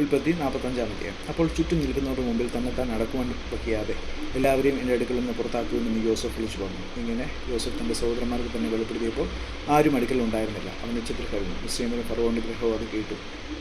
ഉൽപ്പത്തി നാൽപ്പത്തഞ്ചാം അധ്യായം. അപ്പോൾ ചുറ്റും നിൽക്കുന്നവരുടെ മുമ്പിൽ തന്നെ താൻ നടക്കുവാൻ വയ്ക്കാതെ എല്ലാവരെയും എന്റെ അടുക്കൽ നിന്ന് പുറത്താക്കുമെന്ന് യോസഫ് വിളിച്ചു പറഞ്ഞു. ഇങ്ങനെ യോസഫ് തന്റെ സഹോദരന്മാർക്ക് തന്നെ വെളിപ്പെടുത്തിയപ്പോൾ ആരും അടുക്കൽ ഉണ്ടായിരുന്നില്ല. അവൻ ഉച്ചത്തിൽ കഴിഞ്ഞു മുസ്ലിമിന് ഫറവോന്റെ ഗ്രഹവും അത് കേട്ടു.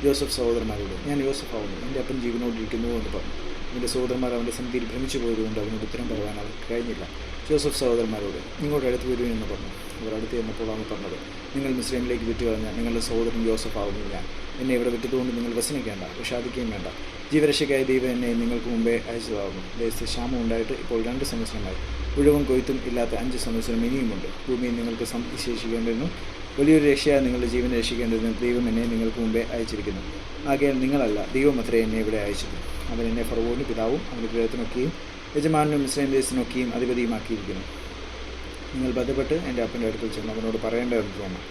യോസഫ് സഹോദരന്മാരോട് ഞാൻ യോസഫ് ആവുന്നു. എന്റെ അപ്പൻ ജീവനോടിരിക്കുന്നു എന്ന് പറഞ്ഞു. എന്റെ സഹോദരന്മാർ അവന്റെ സന്ധിയിൽ ഭ്രമിച്ചു പോയതുകൊണ്ട് അവനോട് ഉത്തരം പറയാൻ അവർക്ക് കഴിഞ്ഞില്ല. ജോസഫ് സഹോദരന്മാരോട് നിങ്ങളുടെ അടുത്ത് വരുവിൻ എന്ന് പറഞ്ഞു. അവർ അടുത്ത് ചെന്നപ്പോഴാണ് പറഞ്ഞത് നിങ്ങൾ മിസ്രൈമിലേക്ക് വിറ്റ് കളഞ്ഞാൽ നിങ്ങളുടെ സഹോദരൻ ജോസഫ് ആവുന്നു ഞാൻ എന്നെ ഇവിടെ വിറ്റതുകൊണ്ട് നിങ്ങൾ വസനിക്കേണ്ട വിഷാദിക്കുകയും വേണ്ട. ജീവരക്ഷയ്ക്കായ ദൈവം എന്നെ നിങ്ങൾക്ക് മുമ്പേ അയച്ചതാകുന്നു. ദേശത്ത് ക്ഷാമം ഉണ്ടായിട്ട് ഇപ്പോൾ രണ്ട് സംവത്സരമായി ഉഴവും കൊയ്ത്തും ഇല്ലാത്ത അഞ്ച് സംവത്സരം ഇനിയുമുണ്ട്. ഭൂമിയിൽ നിങ്ങൾക്ക് സംശേഷിക്കേണ്ടതിനും ശേഷിക്കേണ്ടതിനും വലിയൊരു രക്ഷയായി നിങ്ങളുടെ ജീവൻ രക്ഷിക്കേണ്ടതിനും ദൈവം എന്നെ നിങ്ങൾക്ക് മുമ്പേ അയച്ചിരിക്കുന്നു. ആകയാൽ നിങ്ങളല്ല ദൈവം അത്രേ എന്നെ ഇവിടെ അയച്ചത്. അവൻ എന്നെ ഫറവോനും പിതാവും അവന്റെ ഗൃഹത്തിനൊക്കെയും യജമാനും ദേശത്തിനൊക്കെയും അധിപതിയുമാക്കിയിരിക്കുന്നു. നിങ്ങൾ ബന്ധപ്പെട്ട് എന്റെ അപ്പന്റെ അടുക്കൽ ചെന്ന് അവനോട് തോന്നുന്നു.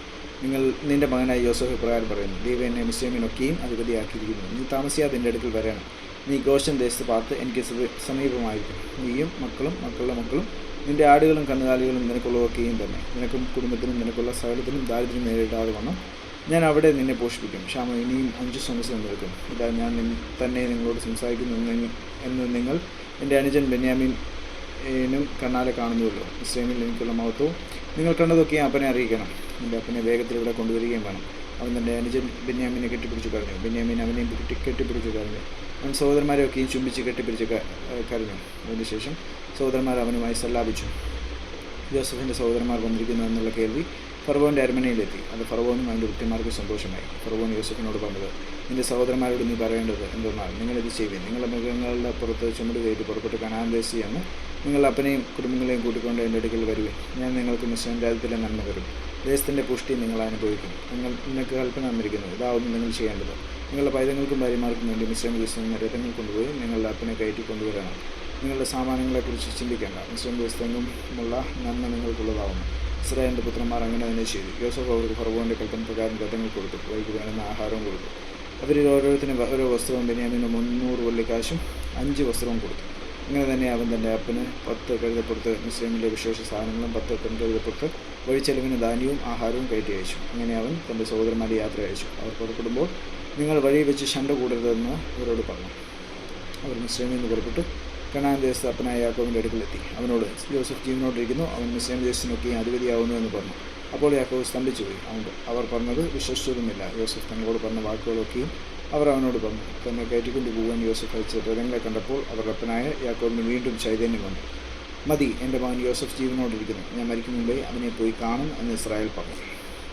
നിങ്ങൾ നിന്റെ മകനായ യോസഫ് ഇപ്രകാരം പറയുന്നു ദൈവം എന്നെ മുസ്ലിമിനൊക്കെയും അധിപതിയാക്കിയിരിക്കുന്നു. നീ താമസിയാതെ എന്റെ അടുക്കൽ വരണം. നീ ഗോഷൻ ദേശത്ത് പാർത്ത് എനിക്ക് സമീപമായി സമീപമായിരിക്കും നീയും മക്കളും മക്കളുടെ മക്കളും നിന്റെ ആടുകളും കന്നുകാലികളും നിനക്കുള്ളതൊക്കെയും തന്നെ. നിനക്കും കുടുംബത്തിനും നിനക്കുള്ള സകലത്തിനും ദാരിദ്ര്യം നേരിടാതെ വണ്ണം. ഞാൻ അവിടെ നിന്നെ പോഷിപ്പിക്കും. ക്ഷാമ ഇനിയും അഞ്ച് സമയം നിൽക്കും. ഇതാ ഞാൻ തന്നെ നിങ്ങളോട് സംസാരിക്കുന്നു എന്ന് നിങ്ങൾ എന്റെ അനുജൻ ബെന്യാമിനും കണ്ണാലെ കാണുന്നുവല്ലോ. ഇസ്ലേമിൽ എനിക്കുള്ള മഹത്വവും നിങ്ങൾ കണ്ടതൊക്കെ അപ്പനെ അറിയിക്കണം. എന്റെ അപ്പനെ വേഗത്തിൽ ഇവിടെ കൊണ്ടുവരികയും വേണം. അവൻ തന്റെ അനുജൻ ബെന്യാമിനെ കെട്ടിപ്പിടിച്ചു കരഞ്ഞു ബെന്യാമിൻ അവനെ കെട്ടിപ്പിടിച്ചു കരഞ്ഞു അവൻ സഹോദരന്മാരെയൊക്കെയും ചുംബിച്ച് കെട്ടിപ്പിടിച്ച് കരഞ്ഞു. അതിനുശേഷം സഹോദരന്മാർ അവനുമായി സല്ലാപിച്ചു. ജോസഫിന്റെ സഹോദരന്മാർ വന്നിരിക്കുന്നു എന്നുള്ള കേൾവി ഫറവോന്റെ അരമനയിലെത്തി. അത് ഫറവോനും അതിന്റെ കുട്ടിമാർക്ക് സന്തോഷമായി. ഫറവോൻ യോസഫിനോട് പറഞ്ഞത് നിന്റെ സഹോദരന്മാരോട് നീ പറയേണ്ടത് എന്തെന്നാൽ നിങ്ങളിത് ചെയ്യുവിൻ നിങ്ങളുടെ മൃഗങ്ങളുടെ പുറത്ത് ചുമട് കയറ്റി പുറപ്പെട്ട് കനാൻ ദേശിയെന്ന് നിങ്ങൾ അപ്പനെയും കുടുംബങ്ങളെയും കൂട്ടിക്കൊണ്ട് എന്റെ അടുക്കൽ വരുവിൻ. ഞാൻ നിങ്ങൾക്ക് മിശ്രം രാജ്യത്തിലെ നന്മ തരും. ദേശത്തിന്റെ പുഷ്ടി നിങ്ങൾ അനുഭവിക്കും. നിങ്ങൾ നിങ്ങൾക്ക് കൽപ്പന തന്നിരിക്കുന്നു. ഇതാവുന്നു നിങ്ങൾ ചെയ്യേണ്ടത്. നിങ്ങളുടെ പൈതങ്ങൾക്കും ഭാര്യമാർക്കും വേണ്ടി മിശ്രം ദിവസം രഥങ്ങൾ കൊണ്ടുപോയി നിങ്ങളുടെ അപ്പനെ കയറ്റി കൊണ്ടുവരണം. നിങ്ങളുടെ സാമാനങ്ങളെക്കുറിച്ച് ചിന്തിക്കേണ്ട. മിസ്റ്റർ ദിവസത്തെങ്ങുമുള്ള നന്മ നിങ്ങൾക്കുള്ളതാവുന്നു. ഇസ്രായേലിന്റെ പുത്രന്മാർ അങ്ങനെ തന്നെ ചെയ്തു. യോസഫ് അവർക്ക് ഫറവോന്റെ കൽപ്പന പ്രകാരം രഥങ്ങൾ കൊടുത്തു. വൈകി വേണമെന്ന ആഹാരവും കൊടുത്തു. അവരിൽ ഓരോരുത്തരും ഓരോ വസ്ത്രവും ബെന്യാമിന് മുന്നൂറ് വെള്ളിക്കാശും അഞ്ച് വസ്ത്രവും കൊടുത്തു. ഇങ്ങനെ തന്നെ അവൻ തന്റെ അപ്പന് പത്ത് കഴുതപ്പുറത്ത് മുസ്ലിമിന്റെ വിശേഷ സാധനങ്ങളും പത്ത് പെൺകഴുതപ്പുറത്ത് വഴിച്ചെലവിന് ധാന്യവും ആഹാരവും കയറ്റി അയച്ചു. അങ്ങനെ അവൻ തന്റെ സഹോദരന്മാരെ യാത്ര അയച്ചു. അവർ പുറപ്പെടുമ്പോൾ നിങ്ങൾ വഴി വെച്ച് ശണ്ട കൂടരുതെന്ന് അവരോട് പറഞ്ഞു. അവർ മുസ്ലിമിൽ നിന്ന് പുറപ്പെട്ട്. കനാൻ ദേശത്ത് അപ്പനായ യാക്കോവിന്റെ അടുക്കലെത്തി അവനോട് ജോസഫ് ജീവനോട്ടിരിക്കുന്നു അവൻ മുസ്ലിം ദേശത്തിനൊക്കെ അധിപതിയാവുന്നു എന്ന് പറഞ്ഞു. അപ്പോൾ യാക്കോവ് സ്തംഭിച്ചു പോയി. അവൻ അവർ പറഞ്ഞത് വിശ്വസിച്ചതുമില്ല യോസഫ് തങ്ങളോട് പറഞ്ഞ വാക്കുകളൊക്കെയും അവർ അവനോട് പറഞ്ഞു. തന്നെ കയറ്റിക്കൊണ്ട് പോകാൻ യോസഫ് അയച്ച രഥങ്ങളെ കണ്ടപ്പോൾ അവരുടെ അപ്പനായ യാക്കോവിന് വീണ്ടും ചൈതന്യം വന്നു. മതി എന്റെ മകൻ യോസഫ് ജീവനോടിരിക്കുന്നു. ഞാൻ മരിക്കും അവനെ പോയി കാണും എന്ന് ഇസ്രായേൽ പറഞ്ഞു.